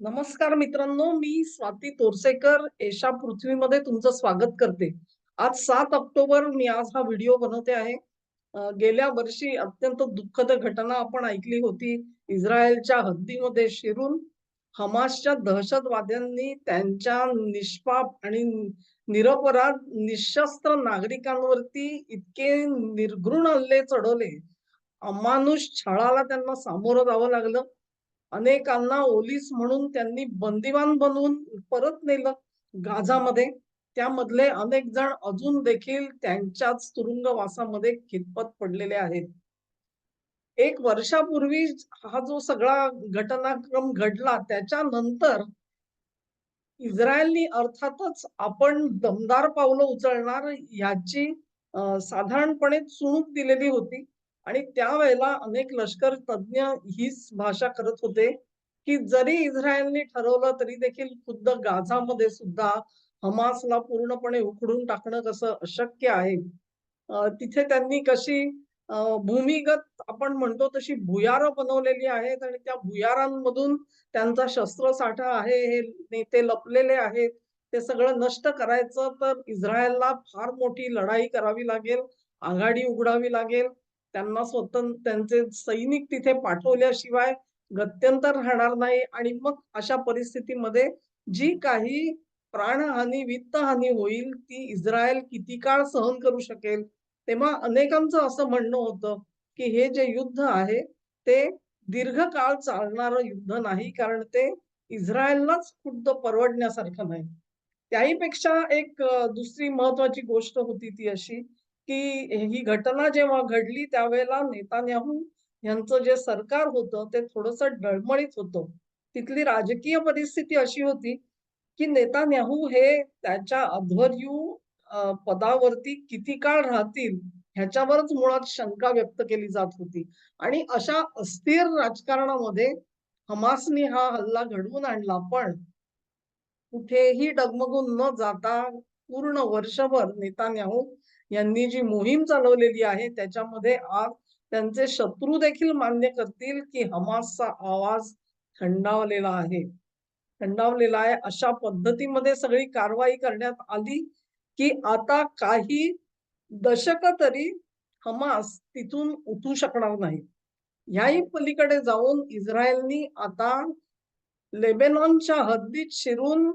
नमस्कार मित्रांनो मी स्वाती तोरसेकर. एशा पृथ्वीमध्ये तुमचं स्वागत करते. आज सात ऑक्टोबर मी आज हा व्हिडिओ बनवते आहे. गेल्या वर्षी अत्यंत दुःखद घटना आपण ऐकली होती. इस्रायलच्या हद्दीमध्ये शिरून हमासच्या दहशतवाद्यांनी त्यांच्या निष्पाप आणि निरपराध निशस्त्र नागरिकांवरती इतके निर्घृण हल्ले चढवले. अमानुष छळाला त्यांना सामोरं जावं लागलं. अनेकांना ओलीस म्हणून त्यांनी बंदिवान बनवून परत नेलं गाझामध्ये. त्यामधले अनेक जण अजून देखील त्यांच्याच तुरुंगवासामध्ये खितपत पडलेले आहेत. एक वर्षापूर्वी हा जो सगळा घटनाक्रम घडला त्याच्यानंतर इस्रायलनी अर्थातच आपण दमदार पावलं उचलणार याची साधारणपणे चुणूक दिलेली होती. आणि त्यावेळेला अनेक लष्कर तज्ञ हीच भाषा करत होते की जरी इस्रायलने ठरवलं तरी देखील खुद्द गाझामध्ये सुद्धा हमासला पूर्णपणे उखडून टाकणं कसं अशक्य आहे? तिथे त्यांनी कशी भूमिगत आपण म्हणतो तशी भुयारं बनवलेली आहेत आणि त्या भुयारांमधून त्यांचा शस्त्रसाठा आहे हे नेते लपलेले आहेत ते सगळं नष्ट करायचं तर इस्रायलला फार मोठी लढाई करावी लागेल आघाडी उघडावी लागेल. त्यांना स्वतः त्यांचे सैनिक तिथे पाठवल्याशिवाय गत्यंतर राहणार नाही. आणि मग अशा परिस्थितीमध्ये जी काही प्राणहानी वित्तहानी होईल ती इस्रायल किती काळ सहन करू शकेल? तेव्हा अनेकांचं असं म्हणणं होतं की हे जे युद्ध आहे ते दीर्घकाळ चालणारं युद्ध नाही कारण ते इस्रायललाच खुद्द परवडण्यासारखं नाही. त्याहीपेक्षा एक दुसरी महत्वाची गोष्ट होती ती अशी की ही घटना जेव्हा घडली त्यावेळेला नेतान्याहू यांचं जे सरकार होतं ते थोडस डळमळीत होतं. तिथली राजकीय परिस्थिती अशी होती की नेतान्याहू हे त्याच्या अध्वर्यू पदावरती किती काळ राहतील ह्याच्यावरच मुळात शंका व्यक्त केली जात होती. आणि अशा अस्थिर राजकारणामध्ये हमासनी हा हल्ला घडवून आणला पण कुठेही डगमगून न जाता पूर्ण वर्षभर नेतान्याहू यांनी जी मोहीम चालवलेली आहे त्याच्यामध्ये आज त्यांचे शत्रू देखील मान्य करतील की हमासचा आवाज थंडावलेला आहे. थंडावलेला आहे. अशा पद्धतीमध्ये सगळी कारवाई करण्यात आली की आता काही दशक तरी हमास तिथून उठू शकणार नाही. ह्याही पलीकडे जाऊन इस्रायलनी आता लेबेनॉनच्या हद्दीत शिरून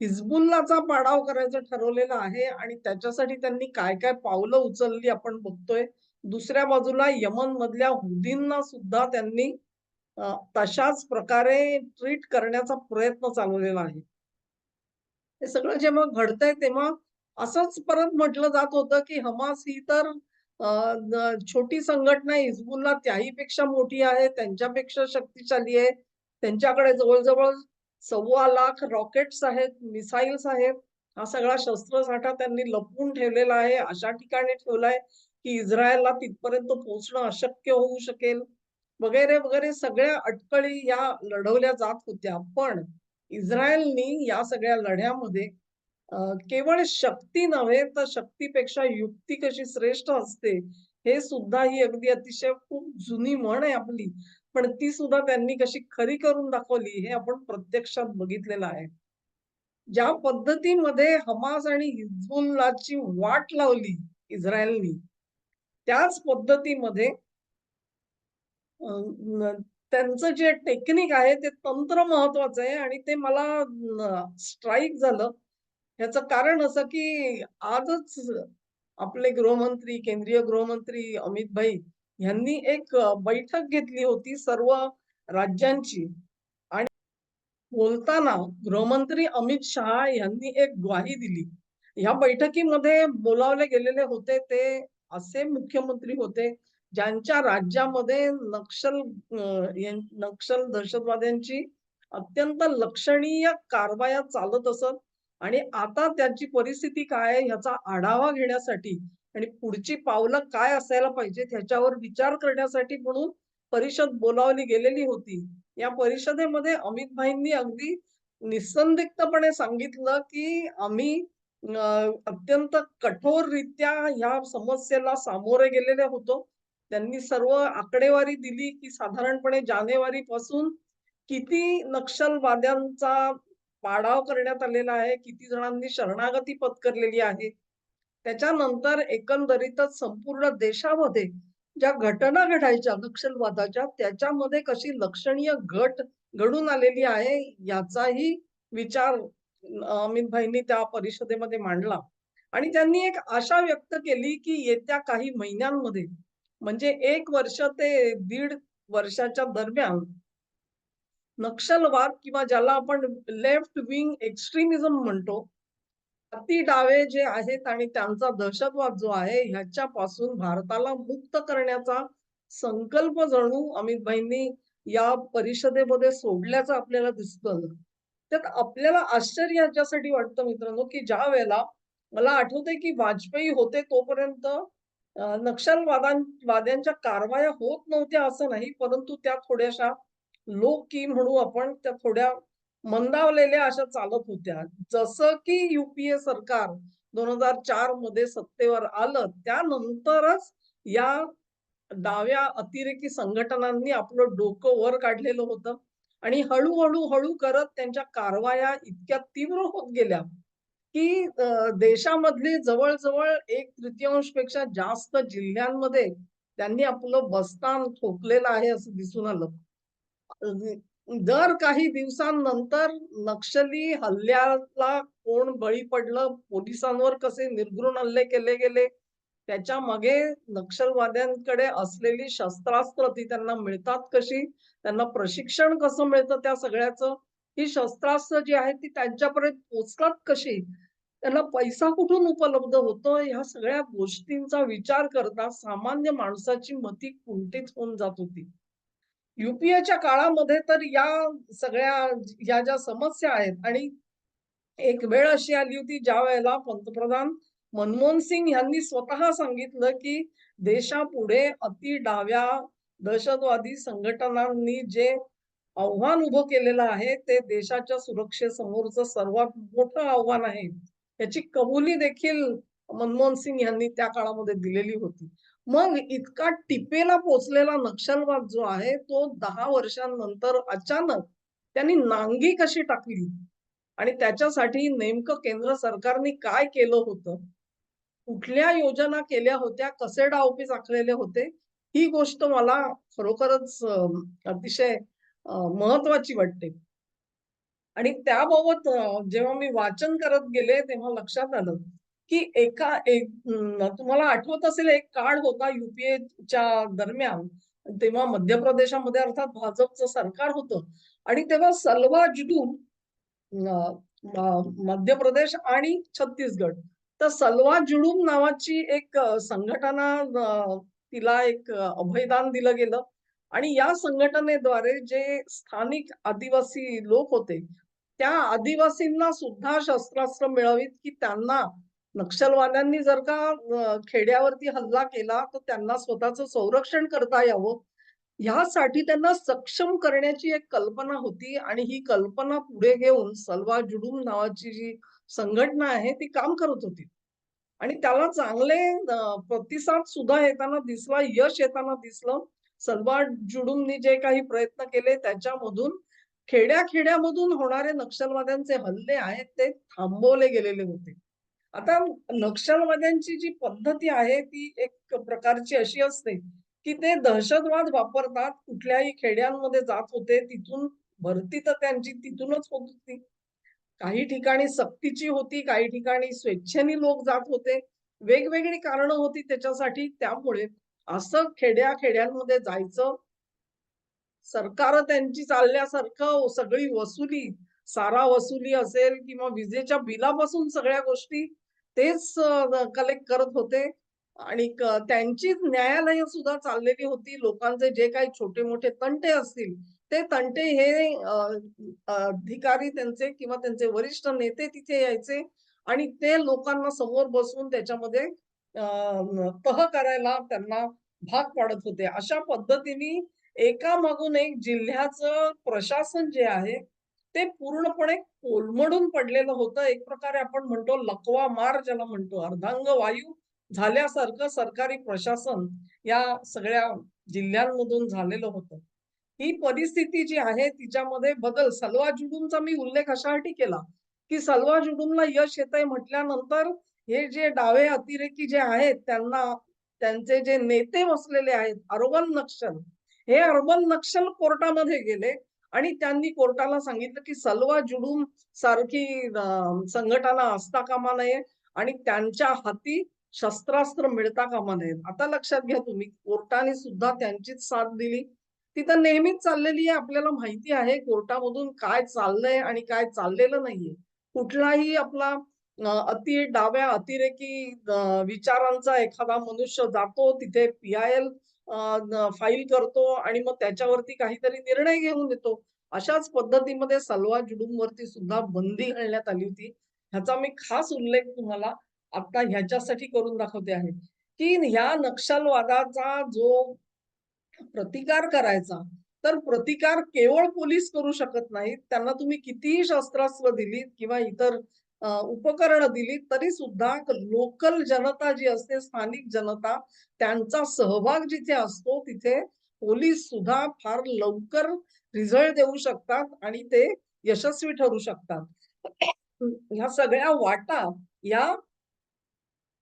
हिजबुल्लाचा पाडाव करायचं ठरवलेलं आहे आणि त्याच्यासाठी त्यांनी काय काय पावलं उचलली आपण बघतोय. दुसऱ्या बाजूला यमन मधल्या हुदींना सुद्धा त्यांनी तशाच प्रकारे ट्रीट करण्याचा प्रयत्न चालवलेला आहे. हे सगळं जेव्हा घडतंय तेव्हा असंच परत म्हटलं जात होतं की हमास ही तर छोटी संघटना आहे. हिजबुल्ला त्याहीपेक्षा मोठी आहे त्यांच्यापेक्षा शक्तिशाली आहे. त्यांच्याकडे जवळजवळ सव्वा लाख रॉकेट्स आहेत मिसाईल्स आहेत. हा सगळा शस्त्रसाठा त्यांनी लपवून ठेवलेला आहे. अशा ठिकाणी ठेवलाय की इस्रायलला तिथपर्यंत पोहोचणं अशक्य होऊ शकेल. वगैरे वगैरे सगळ्या अटकळी या लढवल्या जात होत्या. पण इस्रायलनी या सगळ्या लढ्यामध्ये केवळ शक्ती नव्हे तर शक्तीपेक्षा युक्ती कशी श्रेष्ठ असते हे सुद्धा ही अगदी अतिशय खूप जुनी म्हण आहे आपली. पण ती सुद्धा त्यांनी कशी खरी करून दाखवली हे आपण प्रत्यक्षात बघितलेलं आहे. ज्या पद्धतीमध्ये हमास आणि हिजबुल्लाची वाट लावली इस्रायलनी त्याच पद्धतीमध्ये अं, त्यांचं जे टेक्निक आहे ते तंत्र महत्वाचं आहे आणि ते मला स्ट्राईक झालं. ह्याचं कारण असं की आजच आपले गृहमंत्री केंद्रीय गृहमंत्री अमित भाई यांनी एक बैठक घेतली होती सर्व राज्यांची. आणि बोलताना गृहमंत्री अमित शहा यांनी एक ग्वाही दिली. या बैठकीमध्ये बोलावले गेलेले होते ते असे मुख्यमंत्री होते ज्यांच्या राज्यामध्ये नक्षल नक्षल दहशतवाद्यांची अत्यंत लक्षणीय कारवाया चालत असत आणि आता त्याची परिस्थिती काय आहे ह्याचा आढावा घेण्यासाठी आणि पुढची पावलं काय असायला पाहिजेत त्याच्यावर विचार करण्यासाठी म्हणून परिषद बोलावली गेलेली होती या परिषदेमध्ये अमित भाईंनी अगदी निसंदिग्धपणे सांगितलं की आम्ही अत्यंत कठोररित्या ह्या समस्येला सामोरे गेलेले होतो त्यांनी सर्व आकडेवारी दिली की साधारणपणे जानेवारी पासून किती नक्षलवाद्यांचा पाडाव करण्यात आलेला आहे, किती जणांनी शरणागती पत्करलेली आहे. त्याच्यानंतर एकंदरीतच संपूर्ण देशामध्ये ज्या घटना घडायच्या नक्षलवादाच्या, त्याच्यामध्ये कशी लक्षणीय घट घडून आलेली आहे, याचाही विचार अमितभाईंनी अमित भाईंनी त्या परिषदेमध्ये मांडला. आणि त्यांनी एक आशा व्यक्त केली, की येत्या काही महिन्यांमध्ये म्हणजे एक वर्ष ते दीड वर्षाच्या दरम्यान नक्षलवाद किंवा ज्याला आपण लेफ्ट विंग एक्स्ट्रीमिझम म्हणतो. अति डावे जे आहेत आणि त्यांचा दहशतवाद जो आहे, ह्याच्यापासून भारताला मुक्त करण्याचा संकल्प जणू अमित भाईंनी या परिषदेमध्ये सोडल्याचं आपल्याला दिसतं. त्यात आपल्याला आश्चर्य याच्यासाठी वाटतं मित्रांनो, की ज्यावेळेला मला आठवतंय, की वाजपेयी होते तोपर्यंत नक्षलवादां वाद्यांच्या कारवाया होत नव्हत्या असं नाही, परंतु त्या थोड्याशा लोक की म्हणू आपण, त्या थोड्या मंदावलेल्या अशा चालत होत्या. जसं की युपीए सरकार 2004 मध्ये सत्तेवर आलं, त्यानंतरच या डाव्या अतिरेकी संघटनांनी आपलं डोकं वर काढलेलं होतं आणि हळूहळू हळू करत त्यांच्या कारवाया इतक्या तीव्र होत गेल्या, की देशामधले देशामधली जवळ-जवळ 1/3 पेक्षा जास्त जिल्ह्यांमध्ये त्यांनी आपलं बस्तान ठोकलेलं आहे असं दिसून आलं. दर काही दिवसांनंतर नक्षली हल्ल्याला कोण बळी पडलं, पोलिसांवर कसे निर्घृण हल्ले केले गेले, त्याच्यामागे नक्षलवाद्यांकडे असलेली शस्त्रास्त्र ती त्यांना मिळतात कशी, त्यांना प्रशिक्षण कसं मिळतं त्या सगळ्याचं, ही शस्त्रास्त्र जी आहेत ती त्यांच्यापर्यंत पोचतात कशी, त्यांना पैसा कुठून उपलब्ध होतो, ह्या सगळ्या गोष्टींचा विचार करता सामान्य माणसाची मती कुंठित होऊन जात होती. युपीएच्या काळामध्ये तर या सगळ्या ह्या ज्या समस्या आहेत आणि एक वेळ अशी आली होती ज्या वेळेला पंतप्रधान मनमोहन सिंग यांनी स्वतः सांगितलं, की देशापुढे अति डाव्या दहशतवादी संघटनांनी जे आव्हान उभं केलेलं आहे, ते देशाच्या सुरक्षेसमोरचं सर्वात मोठं आव्हान आहे. याची कबुली देखील मनमोहन सिंग यांनी त्या काळामध्ये दिलेली होती. मग इतका टिपेला पोचलेला नक्षलवाद जो आहे, तो दहा वर्षांनंतर अचानक त्यांनी नांगी कशी टाकली आणि त्याच्यासाठी नेमकं केंद्र सरकारने काय केलं होतं? कुठल्या योजना केल्या होत्या? कसे डावपीस आखलेले होते? ही गोष्ट मला खरोखरच अतिशय महत्वाची वाटते. आणि त्याबाबत जेव्हा मी वाचन करत गेले, तेव्हा लक्षात आलं, की एका एक तुम्हाला आठवत असेल एक काळ होता युपीएच्या दरम्यान, तेव्हा मध्य प्रदेशामध्ये अर्थात भाजपचं सरकार होतं आणि तेव्हा सलवा जुडूम मध्य प्रदेश आणि छत्तीसगड. तर सलवा जुडूम नावाची एक संघटना तिला एक अभयदान दिलं गेलं आणि या संघटनेद्वारे जे स्थानिक आदिवासी लोक होते, त्या आदिवासींना सुद्धा शस्त्रास्त्र मिळावीत, की त्यांना नक्षलवाद्यांनी जर का खेड्यावरती हल्ला केला, तर त्यांना स्वतःचं संरक्षण करता यावं. ह्यासाठी त्यांना सक्षम करण्याची एक कल्पना होती आणि ही कल्पना पुढे घेऊन सलवा जुडूम नावाची जी संघटना आहे, ती काम करत होती. आणि त्याला चांगले प्रतिसाद सुद्धा येताना दिसला, यश येताना दिसलं. सलवा जुडूमनी जे काही प्रयत्न केले त्याच्यामधून खेड्या-खेड्यामधून होणारे नक्षलवाद्यांचे हल्ले आहेत, ते थांबवले गेलेले होते. आता नक्षलवाद्यांची जी पद्धती आहे, ती एक प्रकारची अशी असते, की ते दहशतवाद वापरतात. कुठल्याही खेड्यांमध्ये जात होते, तिथून भरती तर त्यांची तिथूनच होत होती. काही ठिकाणी सक्तीची होती, काही ठिकाणी स्वेच्छेने लोक जात होते. वेगवेगळी कारणं होती त्याच्यासाठी. त्यामुळे असं खेड्या-खेड्यांमध्ये जायचं, सरकार त्यांची चालल्यासारखं सगळी वसुली, सारा वसुली असेल किंवा विजेच्या बिलापासून सगळ्या गोष्टी तेच कलेक्ट करत होते आणि त्यांची न्यायालय न्यायालयं सुद्धा चाललेली होती. लोकांचे जे काही छोटे-मोठे तंटे असतील, ते तंटे हे अधिकारी त्यांचे किंवा त्यांचे वरिष्ठ नेते तिथे यायचे आणि ते लोकांना समोर बसून त्याच्यामध्ये तह करायला त्यांना भाग पाडत होते. अशा पद्धतीने एका मागून एक जिल्ह्याचं प्रशासन जे आहे, ते पूर्णपणे कोलमडून पडलेलं होतं. एक प्रकारे आपण म्हणतो लकवा मार ज्याला म्हणतो, अर्धांग वायू झाल्यासारखं सरकारी प्रशासन या सगळ्या जिल्ह्यांमधून झालेलं होतं. ही परिस्थिती जी आहे तिच्यामध्ये बदल सलवा जुडूमचा मी उल्लेख अशासाठी केला की सलवा जुडूमला यश येत आहे म्हटल्यानंतर हे जे डावे अतिरेकी जे आहेत त्यांना त्यांचे जे नेते बसलेले आहेत अर्बन नक्षल हे अर्बन नक्षल कोर्टामध्ये गेले आणि त्यांनी कोर्टाला सांगितलं की सलवा जुडूम सारखी संघटना असता कामा नये आणि त्यांच्या हाती शस्त्रास्त्र मिळता कामा नये. आता लक्षात घ्या तुम्ही कोर्टाने सुद्धा त्यांचीच साथ दिली. तिथं नेहमीच चाललेली आहे आपल्याला माहिती आहे कोर्टामधून काय चाललंय आणि काय चाललेलं नाहीये. कुठलाही आपला अति डाव्या अतिरेकी विचारांचा एखादा मनुष्य जातो तिथे पी आय एल फाईल करतो आणि मग त्याच्यावरती काहीतरी निर्णय घेऊन येतो अशाच पद्धतीमध्ये सलवा जुडूम वरती सुद्धा बंदी घालण्यात आली होती. ह्याचा मी खास उल्लेख तुम्हाला आता ह्याच्यासाठी करून दाखवते आहे. की ह्या नक्षलवादाचा जो प्रतिकार करायचा तर प्रतिकार केवळ पोलीस करू शकत नाहीत. त्यांना तुम्ही कितीही शस्त्रास्त्र दिलीत किंवा इतर उपकरणं दिली तरी सुद्धा लोकल जनता जी असते स्थानिक जनता त्यांचा सहभाग जिथे असतो तिथे पोलीस सुद्धा फार लवकर रिझल्ट देऊ शकतात आणि ते यशस्वी ठरू शकतात. ह्या सगळ्या वाटा या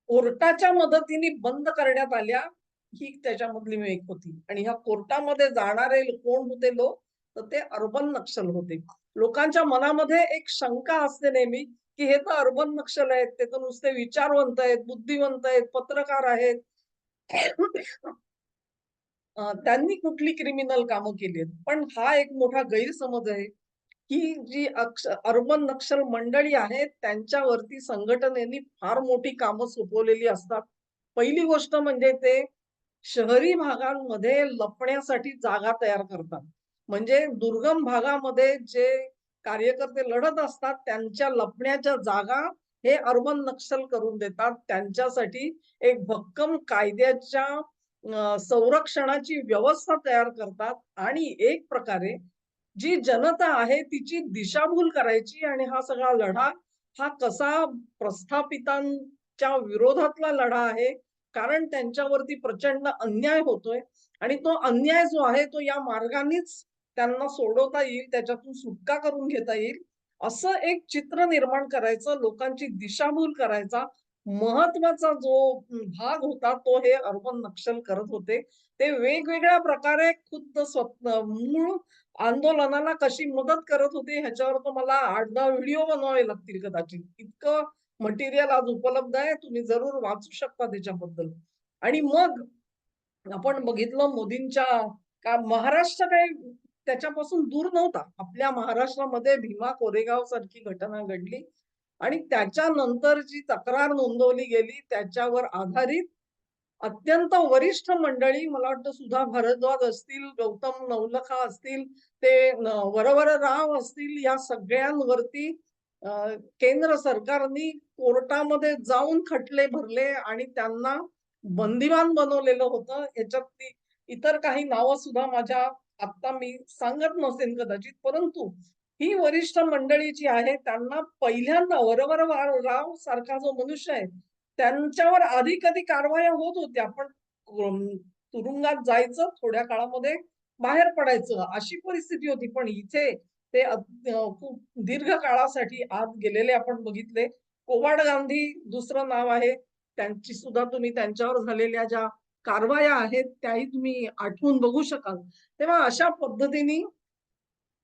कोर्टाच्या मदतीने बंद करण्यात आल्या ही त्याच्यामधली मी एक होती. आणि ह्या कोर्टामध्ये जाणारे कोण होते लोक तर ते अर्बन नक्षल होते. लोकांच्या मनामध्ये एक शंका असते नेहमी की हे तर अर्बन नक्षल आहेत ते तर नुसते विचारवंत आहेत बुद्धिवंत आहेत पत्रकार आहेत. त्यांनी कुठली क्रिमिनल कामं केली आहेत पण हा एक मोठा गैरसमज आहे की जी अर्बन नक्षल मंडळी आहेत त्यांच्यावरती संघटनेनी फार मोठी कामं सोपवलेली असतात. पहिली गोष्ट म्हणजे ते शहरी भागांमध्ये लपण्यासाठी जागा तयार करतात. म्हणजे दुर्गम भागामध्ये जे कार्यकर्ते लढत असतात त्यांच्या लपण्याच्या जागा हे अर्बन नक्षल करून देतात. त्यांच्यासाठी एक भक्कम कायद्याच्या संरक्षणाची व्यवस्था तयार करतात. आणि एक प्रकारे जी जनता आहे तिची दिशाभूल करायची आणि हा सगळा लढा हा कसा प्रस्थापितांच्या विरोधातला लढा आहे कारण त्यांच्यावरती प्रचंड अन्याय होतोय. आणि तो अन्याय जो आहे तो या मार्गानेच त्यांना सोडवता येईल त्याच्यातून सुटका करून घेता येईल असं एक चित्र निर्माण करायचं लोकांची दिशाभूल करायचा महत्त्वाचा जो भाग होता तो हे अर्बन नक्षल करत होते. ते वेगवेगळ्या प्रकारे खुद्द स्वप्न मूळ आंदोलनाला कशी मदत करत होते ह्याच्यावर तर मला आठ दहा व्हिडिओ बनवावे लागतील कदाचित. इतकं मटेरियल आज उपलब्ध आहे तुम्ही जरूर वाचू शकता त्याच्याबद्दल. आणि मग आपण बघितलं मोदींच्या का महाराष्ट्र काही त्याच्यापासून दूर नव्हता. आपल्या महाराष्ट्रामध्ये भीमा कोरेगाव सारखी घटना घडली आणि त्याच्यानंतर जी तक्रार नोंदवली गेली त्याच्यावर आधारित अत्यंत वरिष्ठ मंडळी मला वाटतं सुधा भारद्वाज असतील गौतम नवलखा असतील ते वरवर राव असतील या सगळ्यांवरती केंद्र सरकारनी कोर्टामध्ये जाऊन खटले भरले आणि त्यांना बंदिवान बनवलेलं होतं. याच्यात इतर काही नावं सुद्धा माझ्या आता मी सांगत नसेन कदाचित परंतु ही वरिष्ठ मंडळी जी आहे त्यांना पहिल्यांदा वरवर राव सारखा जो मनुष्य आहे त्यांच्यावर आधी कधी कारवाया होत होत्या. पण तुरुंगात जायचं थोड्या काळामध्ये बाहेर पडायचं अशी परिस्थिती होती. पण इथे ते खूप दीर्घ काळासाठी आत गेलेले आपण बघितले. कोवाड गांधी दुसरं नाव आहे. त्यांची सुद्धा तुम्ही त्यांच्यावर झालेल्या ज्या कारवाया आहेत त्याही तुम्ही आठवून बघू शकाल. तेव्हा अशा पद्धतीने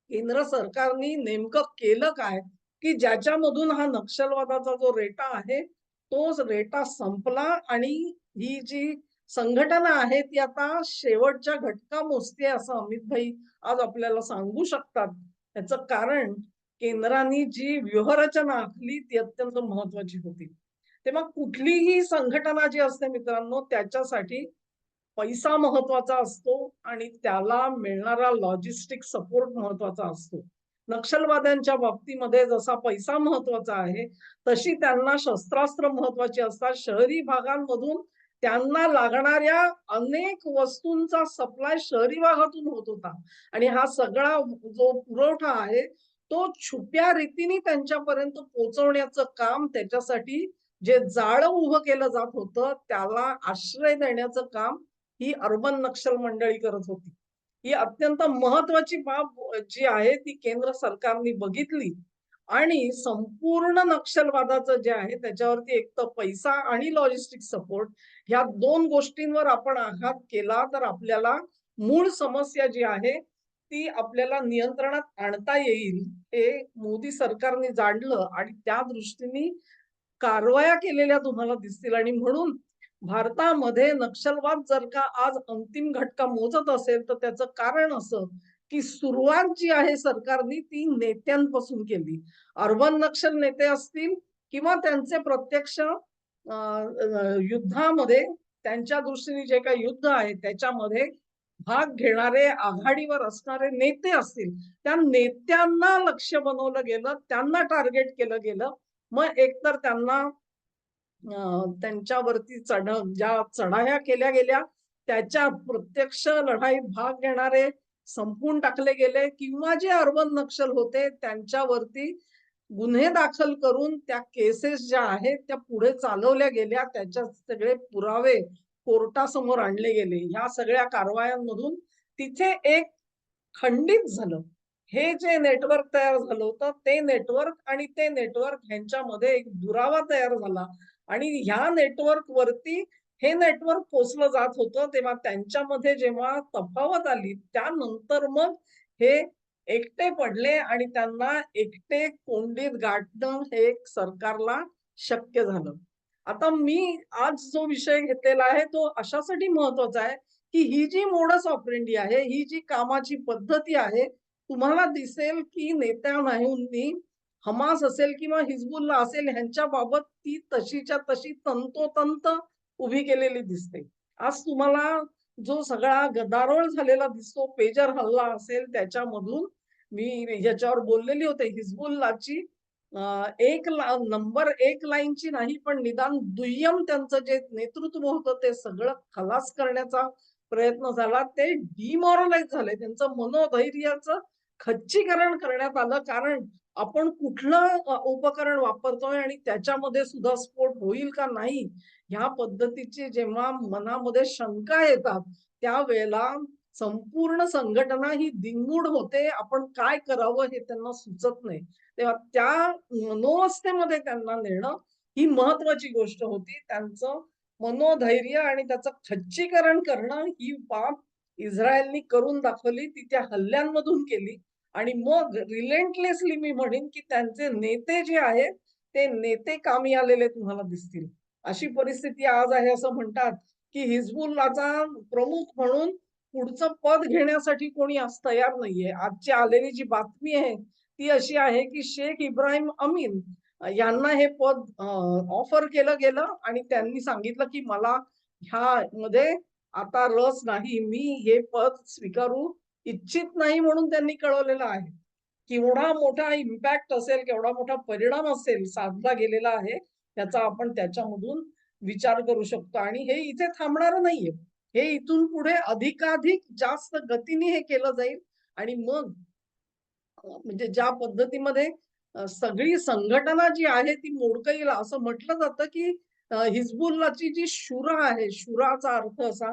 केंद्र सरकारने नेमकं केलं काय? की ज्याच्यामधून हा नक्षलवादाचा जो रेटा आहे तोच रेटा संपला आणि ही जी संघटना आहे ती आता शेवटच्या घटका मोजते असं अमित भाई आज आपल्याला सांगू शकतात. याचं कारण केंद्राने जी व्यूहरचना आखली ती अत्यंत महत्वाची होती. तेव्हा कुठलीही संघटना जी असते मित्रांनो त्याच्यासाठी पैसा महत्त्वाचा असतो आणि त्याला मिळणारा लॉजिस्टिक सपोर्ट महत्त्वाचा असतो. नक्षलवाद्यांच्या बाबतीमध्ये जसा पैसा महत्त्वाचा आहे तशी त्यांना शस्त्रास्त्र महत्वाची असतात. शहरी भागांमधून त्यांना लागणाऱ्या अनेक वस्तूंचा सप्लाय शहरी भागातून होत होता. आणि हा सगळा जो पुरवठा आहे तो छुप्या रीतीने त्यांच्यापर्यंत पोहोचवण्याचं काम त्याच्यासाठी जे जाळं उभं केलं जात होतं त्याला आश्रय देण्याचं काम ही अर्बन नक्षल मंडळी करत होती. ही अत्यंत महत्वाची बाब जी आहे ती केंद्र सरकारने बघितली. आणि संपूर्ण नक्षलवादाचं जे आहे त्याच्यावरती एक तर पैसा आणि लॉजिस्टिक सपोर्ट ह्या दोन गोष्टींवर आपण आघात केला तर आपल्याला मूळ समस्या जी आहे ती आपल्याला नियंत्रणात आणता येईल हे मोदी सरकारने जाणलं. आणि त्या दृष्टीने कारवाया केलेल्या तुम्हाला दिसतील. आणि म्हणून भारतामध्ये नक्षलवाद जर का आज अंतिम घटका मोजत असेल तर त्याचं कारण असं की सुरुवात जी आहे सरकारने ती नेत्यांपासून केली. अर्बन नक्षल नेते असतील किंवा त्यांचे प्रत्यक्ष युद्धामध्ये त्यांच्या दृष्टीने जे काही युद्ध आहे त्याच्यामध्ये भाग घेणारे आघाडीवर असणारे नेते असतील त्या नेत्यांना लक्ष बनवलं गेलं त्यांना टार्गेट केलं गेलं. मग एकतर त्यांना त्यांच्यावरती चढ ज्या चढाया केल्या गेल्या त्याच्या प्रत्यक्ष लढाईत भाग घेणारे संपून टाकले गेले किंवा जे अर्बन नक्षल होते त्यांच्यावरती गुन्हे दाखल करून त्या केसेस ज्या आहेत त्या पुढे चालवल्या गेल्या. त्याच्या सगळे पुरावे कोर्टासमोर आणले गेले. ह्या सगळ्या कारवायांमधून तिथे एक खंडित झालं. हे जे नेटवर्क तयार झालं होतं ते नेटवर्क आणि ते नेटवर्क ह्यांच्यामध्ये एक दुरावा तयार झाला. आणि ह्या नेटवर्क वरती हे नेटवर्क पोचलं जात होतं तेव्हा त्यांच्यामध्ये जेव्हा तफावत आली त्यानंतर मग हे एकटे पडले आणि त्यांना एकटे कोंडीत गाठणं हे सरकारला शक्य झालं. आता मी आज जो विषय घेतलेला आहे तो अशासाठी महत्त्वाचा आहे की ही जी मोडस ऑपरेंडी आहे ही जी कामाची पद्धती आहे तुम्हाला दिसेल की नेत्या नाहींनी हमास असेल किंवा हिजबुल्ला असेल ह्यांच्या बाबत ती तशीच्या तशी तंतोतंत उभी केलेली दिसते. आज तुम्हाला जो सगळा गदारोळ झालेला दिसतो पेजर हल्ला असेल त्याच्यामधून मी याच्यावर बोललेली होते. हिजबुल्लाची एक नंबर एक लाईनची नाही पण निदान दुय्यम त्यांचं जे नेतृत्व होतं ते सगळं खलास करण्याचा प्रयत्न झाला. ते डिमॉरलाइज झाले. त्यांचं मनोधैर्याचं खच्चीकरण करण्यात आलं. कारण आपण कुठलं उपकरण वापरतोय आणि त्याच्यामध्ये सुद्धा स्फोट होईल का नाही ह्या पद्धतीची जेव्हा मनामध्ये शंका येतात त्यावेळेला संपूर्ण संघटना ही दिंगूड होते. आपण काय करावं हे त्यांना सुचत नाही. तेव्हा त्या मनोवस्थेमध्ये त्यांना नेणं ही महत्वाची गोष्ट होती. त्यांचं मनोधैर्य आणि त्याचं खच्चीकरण करणं ही बाब इस्रायलनी करून दाखवली ती त्या हल्ल्यांमधून केली. आणि मग रिलेंटलेसली मी म्हणेन की त्यांचे नेते जे आहेत ते नेते कामी आलेले तुम्हाला दिसतील. अशी परिस्थिती आज आहे असं म्हणतात की हिजबुल्लाचा प्रमुख म्हणून पुढचं पद घेण्यासाठी कोणी आज तयार नाहीये. आजची आलेली जी बातमी आहे ती अशी आहे की शेख इब्राहिम अमीन यांना हे पद ऑफर केलं गेलं आणि त्यांनी सांगितलं की मला ह्या मध्ये आता रस नाही मी हे पद स्वीकारू इच्छित नाही म्हणून त्यांनी कळवलेलं आहे. केवढा मोठा इम्पॅक्ट असेल केवढा मोठा परिणाम असेल साधला गेलेला आहे त्याचा आपण त्याच्यामधून विचार करू शकतो. आणि हे इथे थांबणार नाहीये. हे इथून पुढे अधिकाधिक जास्त गतीने हे केलं जाईल. आणि मग म्हणजे ज्या पद्धतीमध्ये सगळी संघटना जी आहे ती मोडकं येईल असं म्हटलं जातं की हिजबुल्लाची जी शुरा आहे शुराचा अर्थ असा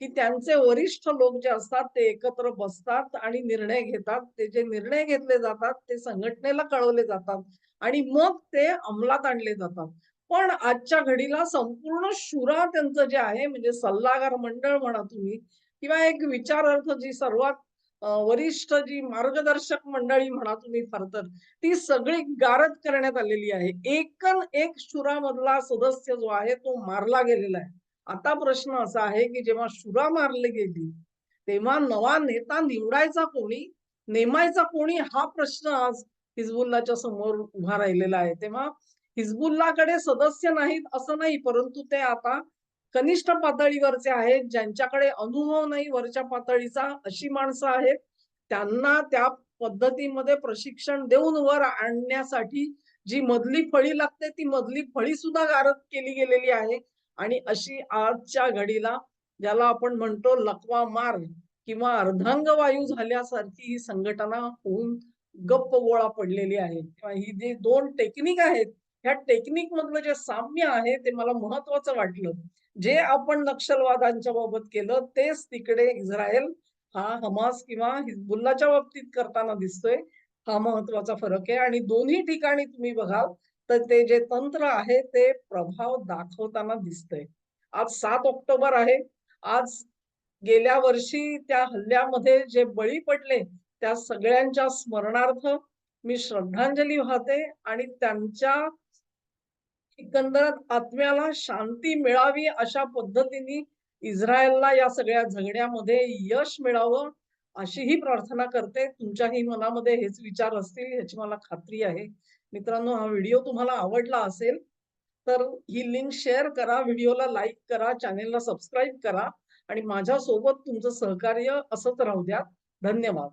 की त्यांचे वरिष्ठ लोक जे असतात ते एकत्र बसतात आणि निर्णय घेतात. ते जे निर्णय घेतले जातात ते संघटनेला कळवले जातात आणि मग ते अंमलात आणले जातात. पण आजच्या घडीला संपूर्ण शुरा त्यांचं जे आहे म्हणजे सल्लागार मंडळ म्हणा तुम्ही किंवा एक विचारार्थ जी सर्वात वरिष्ठ जी मार्गदर्शक मंडळी म्हणा तुम्ही फार तर ती सगळी गारद करण्यात आलेली आहे. एकन एक शुरामधला सदस्य जो आहे तो मारला गेलेला आहे. आता प्रश्न असा आहे की जेव्हा शुरा मारली गेली तेव्हा नवा नेता निवडायचा कोणी? नेमायचा कोणी? हा प्रश्न आज हिजबुल्लाच्या समोर उभा राहिलेला आहे. तेव्हा हिजबुल्लाकडे सदस्य नाहीत असं नाही परंतु ते आता कनिष्ठ पातळीवरचे आहेत ज्यांच्याकडे अनुभव नाही वरच्या पातळीचा अशी माणसं आहेत. त्यांना त्या पद्धतीमध्ये प्रशिक्षण देऊन वर आणण्यासाठी जी मधली फळी लागते ती मधली फळी सुद्धा गारद केली गेलेली आहे. आणि अशी आजच्या घडीला ज्याला आपण म्हणतो लकवा मार किंवा अर्धांग वायू झाल्यासारखी ही संघटना होऊन गप्प गोळा पडलेली आहे. किंवा ही जे दोन टेक्निक आहेत ह्या टेक्निक मधलं जे साम्य आहे ते मला महत्वाचं वाटलं. जे आपण नक्षलवादांच्या बाबत केलं तेच तिकडे इस्रायल हा हमास किंवा हिजबुल्लाच्या बाबतीत करताना दिसतोय. हा महत्त्वाचा फरक आहे. आणि दोन्ही ठिकाणी तुम्ही बघाल तर ते जे तंत्र आहे ते प्रभाव दाखवताना दिसतंय. आज सात ऑक्टोबर आहे. आज गेल्या वर्षी त्या हल्ल्यामध्ये जे बळी पडले त्या सगळ्यांच्या स्मरणार्थ मी श्रद्धांजली वाहते आणि त्यांच्या एकंदरात आत्म्याला शांती मिळावी अशा पद्धतीने इस्रायलला या सगळ्या झगड्यामध्ये यश मिळावं अशी ही प्रार्थना करते. तुमच्याही मनामध्ये हेच विचार असतील याची मला खात्री आहे. मित्रांनो हा व्हिडिओ तुम्हाला आवडला असेल तर ही लिंक शेअर करा व्हिडिओला लाईक करा चॅनेलला सबस्क्राईब करा आणि माझ्या सोबत तुमचं सहकार्य असंच राहू द्या. धन्यवाद.